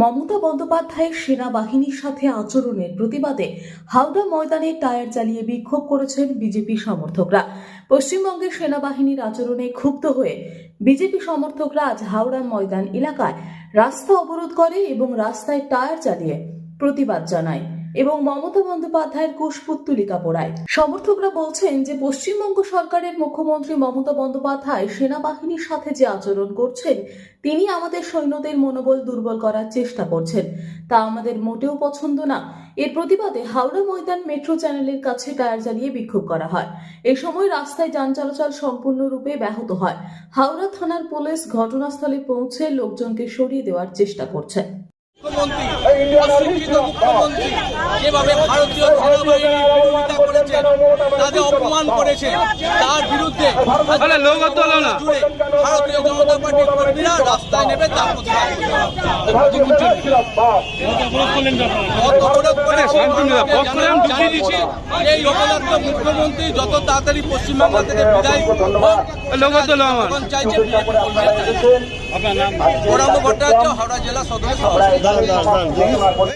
মমতা বন্দ্যোপাধ্যায়ের সেনাবাহিনীর সাথে আচরণের প্রতিবাদে হাওড়া ময়দানে টায়ার চালিয়ে বিক্ষোভ করেছেন বিজেপি সমর্থকরা। পশ্চিমবঙ্গের সেনাবাহিনীর আচরণে ক্ষুব্ধ হয়ে বিজেপি সমর্থকরা আজ হাওড়া ময়দান এলাকায় রাস্তা অবরোধ করে এবং রাস্তায় টায়ার চালিয়ে প্রতিবাদ জানায়। এবং মমতা বন্দ্যোপাধ্যায়ের কুশপুত্তলিকা পোড়ায়। সমর্থকরা বলছেন যে পশ্চিমবঙ্গ সরকারের মুখ্যমন্ত্রী মমতা বন্দ্যোপাধ্যায় সেনাবাহিনীর সাথে যে আচরণ করছেন, তিনি আমাদের সৈন্যদের মনোবল দুর্বল করার চেষ্টা করছেন। তা আমাদের মোটেও পছন্দ না। এর প্রতিবাদে হাওড়া ময়দান মেট্রো চ্যানেলের কাছে টায়ার জ্বালিয়ে বিক্ষোভ করা হয়। এই সময় রাস্তায় যান চলাচল সম্পূর্ণরূপে ব্যাহত হয়। হাওড়া থানার পুলিশ ঘটনাস্থলে পৌঁছে লোকজনকে সরিয়ে দেওয়ার চেষ্টা করছে। মুখ্যমন্ত্রী। যেভাবে ভারতীয় সেনাবাহিনীর বিরোধিতা করেছে তাদের অপমান করেছে তার বিরুদ্ধে। জুড়ে ভারতীয় জনতা পার্টির কর্মীরা রাস্তায় নেমে তার মুখ্যমন্ত্রী যত তাড়াতাড়ি পশ্চিমবঙ্গ থেকে বিদায় চাইছে। গৌরাঙ্গ ভট্টাচার্য হাওড়া জেলা সদর